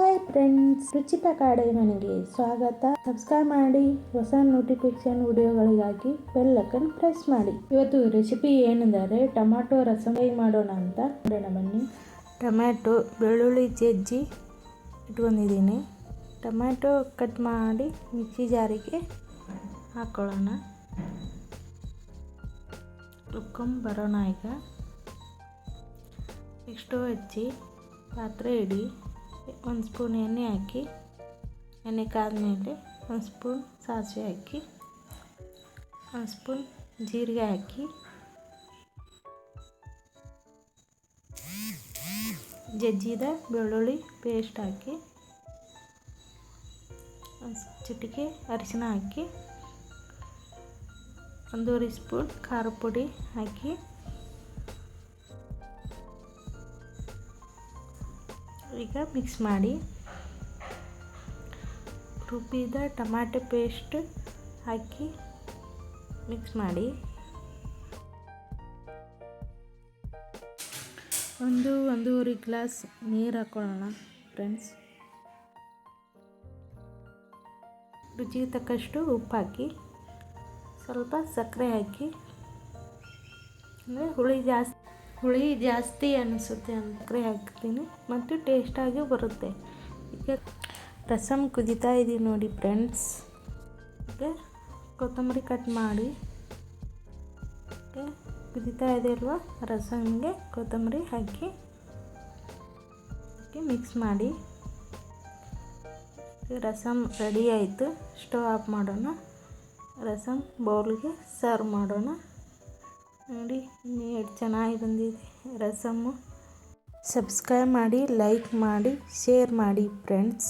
Hi friends Ruchita ಕಾಡೆ ಮನೆಗೆ ಸ್ವಾಗತ. ಸಬ್ಸ್ಕ್ರೈಬ್ ಮಾಡಿ, ಹೊಸ ನೋಟಿಫಿಕೇಶನ್ ವಿಡಿಯೋಗಳಿಗಾಗಿ ಬೆಲ್ ಐಕನ್ ಪ್ರೆಸ್ ಮಾಡಿ. ಇವತ್ತು ರೆಸಿಪಿ ಏನೆಂದರೆ ಟೊಮ್ಯಾಟೊ ರಸಂ ಮಾಡೋಣ ಅಂತ ನೋಡೋಣ ಬನ್ನಿ. ಟೊಮ್ಯಾಟೊ ಬೆಳ್ಳುಳ್ಳಿ, ಜಜ್ಜಿ ಇಟ್ಕೊಂಡಿದ್ದೀನಿ. ಟೊಮ್ಯಾಟೊ ಕಟ್ ಮಾಡಿ ಮಿಕ್ಸಿ ಜಾರಿಗೆ ಹಾಕ್ಕೊಳ್ಳೋಣ ರುಬ್ಕೊಂಬರೋಣ ಈಗ. ನೆಕ್ಸ್ಟು ಹಚ್ಚಿ ಪಾತ್ರೆ ಇಡಿ. ಒಂದು ಸ್ಪೂನ್ ಎಣ್ಣೆ ಹಾಕಿ, ಎಣ್ಣೆ ಕಾದ್ಮೇಲೆ ಒಂದು ಸ್ಪೂನ್ ಸಾಸಿವೆ ಹಾಕಿ, ಒಂದು ಸ್ಪೂನ್ ಜೀರಿಗೆ ಹಾಕಿ, ಜಜ್ಜಿದ ಬೆಳ್ಳುಳ್ಳಿ ಪೇಸ್ಟ್ ಹಾಕಿ ಚಿಟಿಕೆ ಅರಿಶಿನ ಹಾಕಿ, ಒಂದೂವರೆ ಸ್ಪೂನ್ ಖಾರ ಪುಡಿ ಹಾಕಿ. ಈಗ ಮಿಕ್ಸ್ ಮಾಡಿ ರುಬ್ಬಿದ ಟಮಾಟೆ ಪೇಸ್ಟ್ ಹಾಕಿ ಮಿಕ್ಸ್ ಮಾಡಿ. ಒಂದು ಒಂದೂವರೆ ಗ್ಲಾಸ್ ನೀರು ಹಾಕ್ಕೊಳ್ಳೋಣ ಫ್ರೆಂಡ್ಸ್ ರುಚಿಗೆ ತಕ್ಕಷ್ಟು ಉಪ್ಪು ಹಾಕಿ, ಸ್ವಲ್ಪ ಸಕ್ಕರೆ ಹಾಕಿ, ಅಂದರೆ ಹುಳಿ ಜಾಸ್ತಿ ಹುಳಿ ಜಾಸ್ತಿ ಅನಿಸುತ್ತೆ ಸಕ್ಕರೆ ಹಾಕ್ತೀನಿ ಮತ್ತು ಟೇಸ್ಟಾಗಿ ಬರುತ್ತೆ. ಈಗ ರಸಮ್ ಕುದಿತಾ ಇದೀವಿ ನೋಡಿ ಫ್ರೆಂಡ್ಸ್ ಈಗ ಕೊತ್ತಂಬರಿ ಕಟ್ ಮಾಡಿ. ಕುದಿತಾ ಇದೆ ಅಲ್ವಾ? ರಸಮ್ಗೆ ಕೊತ್ತಂಬರಿ ಹಾಕಿ. ಮಿಕ್ಸ್ ಮಾಡಿ. ರಸಮ್ ರೆಡಿ ಆಯಿತು. ಸ್ಟವ್ ಆಫ್ ಮಾಡೋಣ. ರಸಮ್ ಬೌಲ್ಗೆ ಸರ್ವ್ ಮಾಡೋಣ. ನೋಡಿ ಎಷ್ಟು ಚೆನ್ನಾಗಿ ಬಂದಿದೆ ರಸಮ್ಮು. ಸಬ್ಸ್ಕ್ರೈಬ್ ಮಾಡಿ ಲೈಕ್ ಮಾಡಿ ಶೇರ್ ಮಾಡಿ ಫ್ರೆಂಡ್ಸ್